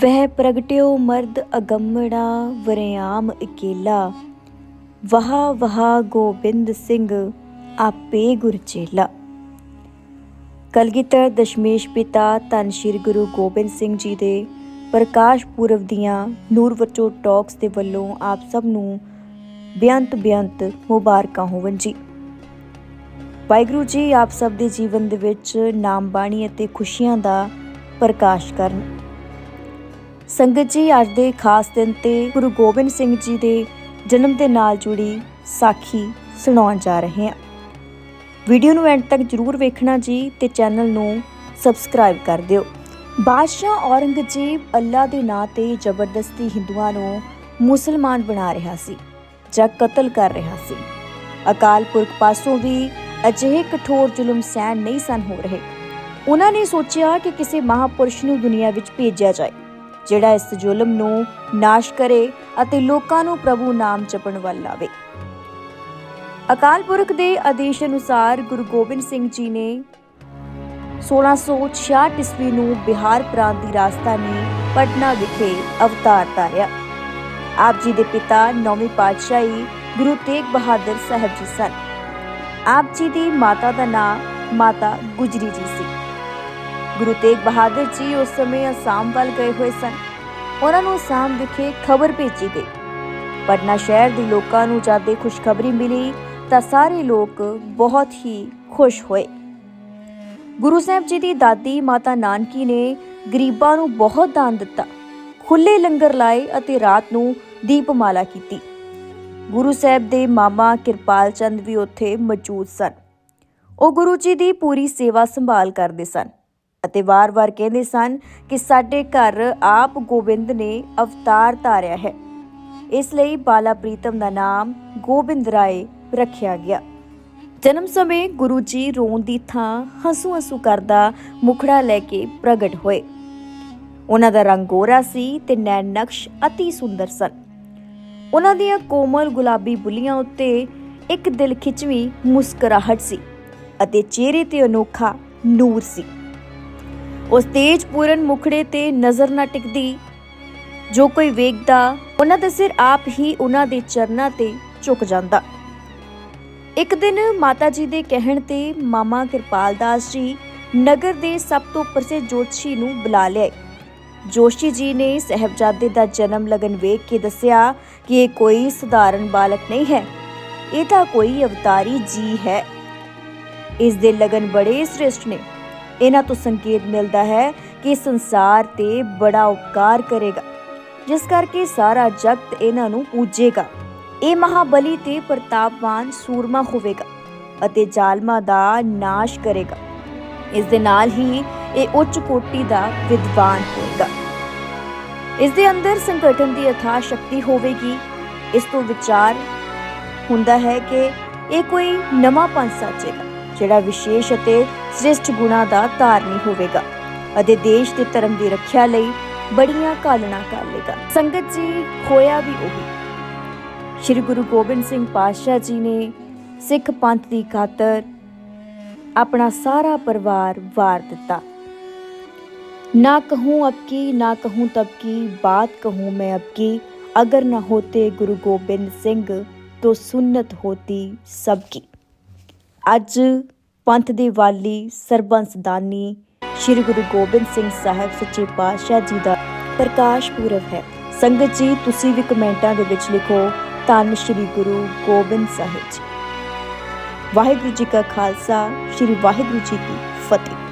ਵਹਿ ਪ੍ਰਗਟਿਓ ਮਰਦ ਅਗੰਮੜਾ ਵਰਿਆਮ ਇਕੇਲਾ। ਵਹਾ ਵਹਾ ਗੋਬਿੰਦ ਸਿੰਘ ਆਪੇ ਗੁਰਚੇਲਾ ਕਲਗੀਧਰ ਦਸ਼ਮੇਸ਼ ਪਿਤਾ ਧੰਨ ਸ਼੍ਰੀ ਗੁਰੂ ਗੋਬਿੰਦ ਸਿੰਘ ਜੀ ਦੇ ਪ੍ਰਕਾਸ਼ ਪੁਰਬ ਦੀਆਂ ਨੂਰ ਵਚੋ ਟਾਕਸ ਦੇ ਵੱਲੋਂ ਆਪ ਸਭ ਨੂੰ ਬੇਅੰਤ ਬੇਅੰਤ ਮੁਬਾਰਕਾਂ ਹੋਵਨ ਜੀ। ਵਾਹਿਗੁਰੂ ਜੀ ਆਪ ਸਭ ਦੇ ਜੀਵਨ ਦੇ ਵਿੱਚ ਨਾਮ ਬਾਣੀ ਅਤੇ ਖੁਸ਼ੀਆਂ ਦਾ ਪ੍ਰਕਾਸ਼ ਕਰਨ। ਸੰਗਤ ਜੀ, ਅੱਜ ਦੇ ਖਾਸ ਦਿਨ ਤੇ ਗੁਰੂ ਗੋਬਿੰਦ ਸਿੰਘ ਜੀ ਦੇ ਜਨਮ ਦੇ ਨਾਲ ਜੁੜੀ ਸਾਖੀ ਸੁਣਾਉਣ ਜਾ ਰਹੇ ਹਾਂ। ਵੀਡੀਓ ਨੂੰ ਐਂਡ ਤੱਕ ਜਰੂਰ ਵੇਖਣਾ ਜੀ ਤੇ ਚੈਨਲ ਨੂੰ ਸਬਸਕ੍ਰਾਈਬ ਕਰ ਦਿਓ। ਬਾਦਸ਼ਾਹ ਔਰੰਗਜ਼ੇਬ ਅੱਲਾ ਦੇ ਨਾਂ ਤੇ ਜ਼ਬਰਦਸਤੀ ਹਿੰਦੂਆਂ ਨੂੰ ਮੁਸਲਮਾਨ ਬਣਾ ਰਿਹਾ ਸੀ ਜਾਂ ਕਤਲ ਕਰ ਰਿਹਾ ਸੀ। ਅਕਾਲ ਪੁਰਖ ਪਾਸੋਂ ਵੀ ਅਜਿਹੇ ਕਠੋਰ ਜ਼ੁਲਮ ਸਹਿਣ ਨਹੀਂ ਸਨ ਹੋ ਰਹੇ। ਉਹਨਾਂ ਨੇ ਸੋਚਿਆ ਕਿ ਕਿਸੇ ਮਹਾਪੁਰਸ਼ ਨੂੰ ਦੁਨੀਆ ਵਿੱਚ ਭੇਜਿਆ ਜਾਏ। ਜਿਹੜਾ ਇਸ ਜ਼ੁਲਮ ਨੂੰ ਨਾਸ਼ ਕਰੇ ਅਤੇ ਲੋਕਾਂ ਨੂੰ ਪ੍ਰਭੂ ਨਾਮ ਜਪਣ ਵੱਲ ਲਾਵੇ। ਅਕਾਲ ਪੁਰਖ ਦੇ ਆਦੇਸ਼ ਅਨੁਸਾਰ ਗੁਰੂ ਗੋਬਿੰਦ ਸਿੰਘ ਜੀ ਨੇ 1666 ਈਸਵੀ ਨੂੰ ਬਿਹਾਰ ਪ੍ਰਾਂਤ ਦੀ ਰਾਜਧਾਨੀ ਪਟਨਾ ਵਿਖੇ ਅਵਤਾਰ ਧਾਰਿਆ। ਆਪ ਜੀ ਦੇ ਪਿਤਾ, ਨੌਵੀਂ ਪਾਤਸ਼ਾਹੀ ਗੁਰੂ ਤੇਗ ਬਹਾਦਰ ਸਾਹਿਬ ਜੀ ਸਨ। ਆਪ ਜੀ ਦੀ ਮਾਤਾ ਦਾ ਨਾਮ ਮਾਤਾ ਗੁਜਰੀ ਜੀ ਸੀ। ਗੁਰੂ ਤੇਗ ਬਹਾਦਰ ਜੀ ਉਸ ਸਮੇਂ ਅਸਾਮ ਵੱਲ ਗਏ ਹੋਏ ਸਨ। ਉਹਨਾਂ ਨੂੰ ਅਸਾਮ ਵਿਖੇ ਖਬਰ ਭੇਜੀ ਗਈ। ਪਟਨਾ ਸ਼ਹਿਰ ਦੇ ਲੋਕਾਂ ਨੂੰ ਜਦ ਇਹ ਖੁਸ਼ਖਬਰੀ ਮਿਲੀ ਤਾਂ ਸਾਰੇ ਲੋਕ ਬਹੁਤ ਹੀ ਖੁਸ਼ ਹੋਏ। ਗੁਰੂ ਸਾਹਿਬ ਜੀ ਦੀ ਦਾਦੀ ਮਾਤਾ ਨਾਨਕੀ ਨੇ ਗਰੀਬਾਂ ਨੂੰ ਬਹੁਤ ਦਾਨ ਦਿੱਤਾ। ਖੁੱਲੇ ਲੰਗਰ ਲਾਏ ਅਤੇ ਰਾਤ ਨੂੰ ਦੀਪਮਾਲਾ ਕੀਤੀ। ਗੁਰੂ ਸਾਹਿਬ ਦੇ ਮਾਮਾ ਕਿਰਪਾਲ ਚੰਦ ਵੀ ਉੱਥੇ ਮੌਜੂਦ ਸਨ। ਉਹ ਗੁਰੂ ਜੀ ਦੀ ਪੂਰੀ ਸੇਵਾ ਸੰਭਾਲ ਕਰਦੇ ਸਨ। ਅਤੇ ਵਾਰ-ਵਾਰ ਕਹਿੰਦੇ ਸਨ ਕਿ ਸਾਡੇ ਘਰ ਆਪ ਗੋਬਿੰਦ ਨੇ ਅਵਤਾਰ ਧਾਰਿਆ ਹੈ। ਇਸ ਲਈ ਬਾਲਾ ਪ੍ਰੀਤਮ ਦਾ ਨਾਮ ਗੋਬਿੰਦ ਰਾਏ ਰੱਖਿਆ ਗਿਆ। ਜਨਮ ਸਮੇਂ ਗੁਰੂ ਜੀ ਰੋਣ ਦੀ ਥਾਂ ਹੰਸੂ ਹੰਸੂ ਕਰਦਾ ਮੁਖੜਾ ਲੈ ਕੇ ਪ੍ਰਗਟ ਹੋਏ। ਉਹਨਾਂ ਦਾ ਰੰਗ ਗੋਰਾ ਸੀ ਤੇ ਨੈਣ ਨਕਸ਼ ਅਤੀ ਸੁੰਦਰ ਸਨ। ਉਹਨਾਂ ਦੀਆਂ ਕੋਮਲ ਗੁਲਾਬੀ ਬੁੱਲੀਆਂ ਉੱਤੇ ਇੱਕ ਦਿਲ ਖਿਚਵੀਂ ਮੁਸਕਰਾਹਟ ਸੀ ਅਤੇ ਚਿਹਰੇ ਤੇ ਅਨੋਖਾ ਨੂਰ ਸੀ। ਉਸ ਤੇਜ ਪੂਰਨ ਮੁਖੜੇ ਤੇ ਨਜ਼ਰ ਨਾ ਟਿਕਦੀ। ਜੋ ਕੋਈ ਵੇਖਦਾ, ਉਹਨਾਂ ਦਾ ਸਿਰ ਆਪ ਹੀ ਉਹਨਾਂ ਦੇ ਚਰਨਾਂ ਤੇ ਝੁਕ ਜਾਂਦਾ। ਇੱਕ ਦਿਨ ਮਾਤਾ ਜੀ ਦੇ ਕਹਿਣ ਤੇ ਮਾਮਾ ਕਿਰਪਾਲ ਦਾਸ ਜੀ ਨਗਰ ਦੇ ਸਭ ਤੋਂ ਪ੍ਰਸਿੱਧ ਜੋਤਸ਼ੀ ਨੂੰ ਬੁਲਾ ਲਿਆਏ। ਜੋਸ਼ੀ ਜੀ ਨੇ ਸਹਿਬਜ਼ਾਦੇ ਦਾ ਜਨਮ ਲਗਨ ਵੇਖ ਕੇ ਦੱਸਿਆ ਕਿ ਇਹ ਕੋਈ ਸਧਾਰਨ ਬਾਲਕ ਨਹੀਂ ਹੈ। ਇਹ ਤਾਂ ਕੋਈ ਅਵਤਾਰੀ ਜੀ ਹੈ। ਇਸ ਦੇ ਲਗਨ ਬੜੇ ਸ੍ਰੇਸ਼ਟ ਨੇ। ਇਹਨਾਂ ਤੋਂ ਸੰਕੇਤ ਮਿਲਦਾ ਹੈ ਕਿ ਸੰਸਾਰ ਤੇ ਬੜਾ ਉਪਕਾਰ ਕਰੇਗਾ, ਜਿਸ ਕਰਕੇ ਸਾਰਾ ਜਗਤ ਇਹਨਾਂ ਨੂੰ ਪੂਜੇਗਾ। ਇਹ ਮਹਾਬਲੀ ਤੇ ਪ੍ਰਤਾਪਵਾਨ ਸੂਰਮਾ ਹੋਵੇਗਾ ਅਤੇ ਜ਼ਾਲਮਾਂ ਦਾ ਨਾਸ਼ ਕਰੇਗਾ। ਇਸ ਦੇ ਨਾਲ ਹੀ ਇਹ ਉੱਚ ਕੋਟੀ ਦਾ ਵਿਦਵਾਨ ਹੋਵੇਗਾ। ਇਸ ਦੇ ਅੰਦਰ ਸੰਗਠਨ ਦੀ ਅਥਾ ਸ਼ਕਤੀ ਹੋਵੇਗੀ। ਇਸ ਤੋਂ ਵਿਚਾਰ ਹੁੰਦਾ ਹੈ ਕਿ ਇਹ ਕੋਈ ਨਵਾਂ ਪੰਥ ਸਾਜੇਗਾ। ਜਿਹੜਾ ਵਿਸ਼ੇਸ਼ ਅਤੇ ਸ੍ਰੇਸ਼ਟ ਗੁਣਾ ਦਾ ਧਾਰਨੀ ਹੋਵੇਗਾ ਅਤੇ ਦੇਸ਼ ਤੇ ਧਰਮ ਦੀ ਰੱਖਿਆ ਲਈ ਬੜੀਆਂ ਕਾਲਣਾ ਕਰ ਲੇਗਾ ਸੰਗਤ ਜੀ ਹੋਇਆ ਵੀ ਉਹੀ ਸ਼੍ਰੀ ਗੁਰੂ ਗੋਬਿੰਦ ਸਿੰਘ ਪਾਤਸ਼ਾਹ ਜੀ ਨੇ ਸਿੱਖ ਪੰਥ ਦੀ ਖਾਤਰ ਆਪਣਾ ਸਾਰਾ ਪਰਿਵਾਰ ਵਾਰ ਦਿੱਤਾ ना कहूँ अब की ना कहूँ तब की बात कहूँ मैं अब की अगर न होते गुरु गोबिंद सिंह तो सुन्नत होती सबकी ਅੱਜ ਪੰਥ ਦੇ ਵਾਲੀ ਸਰਬੰਸਦਾਨੀ ਸ਼੍ਰੀ ਗੁਰੂ ਗੋਬਿੰਦ ਸਿੰਘ ਸਾਹਿਬ ਸੱਚੇ ਪਾਤਸ਼ਾਹ ਜੀ ਦਾ ਪ੍ਰਕਾਸ਼ ਪੁਰਬ ਹੈ। ਸੰਗਤ ਜੀ, ਤੁਸੀਂ ਵੀ ਕਮੈਂਟਾਂ ਦੇ ਵਿੱਚ ਲਿਖੋ, ਧੰਨ ਸ਼੍ਰੀ ਗੁਰੂ ਗੋਬਿੰਦ ਸਾਹਿਬ ਜੀ। ਵਾਹਿਗੁਰੂ ਜੀ ਕਾ ਖਾਲਸਾ, ਸ਼੍ਰੀ ਵਾਹਿਗੁਰੂ ਜੀ ਕੀ ਫਤਿਹ।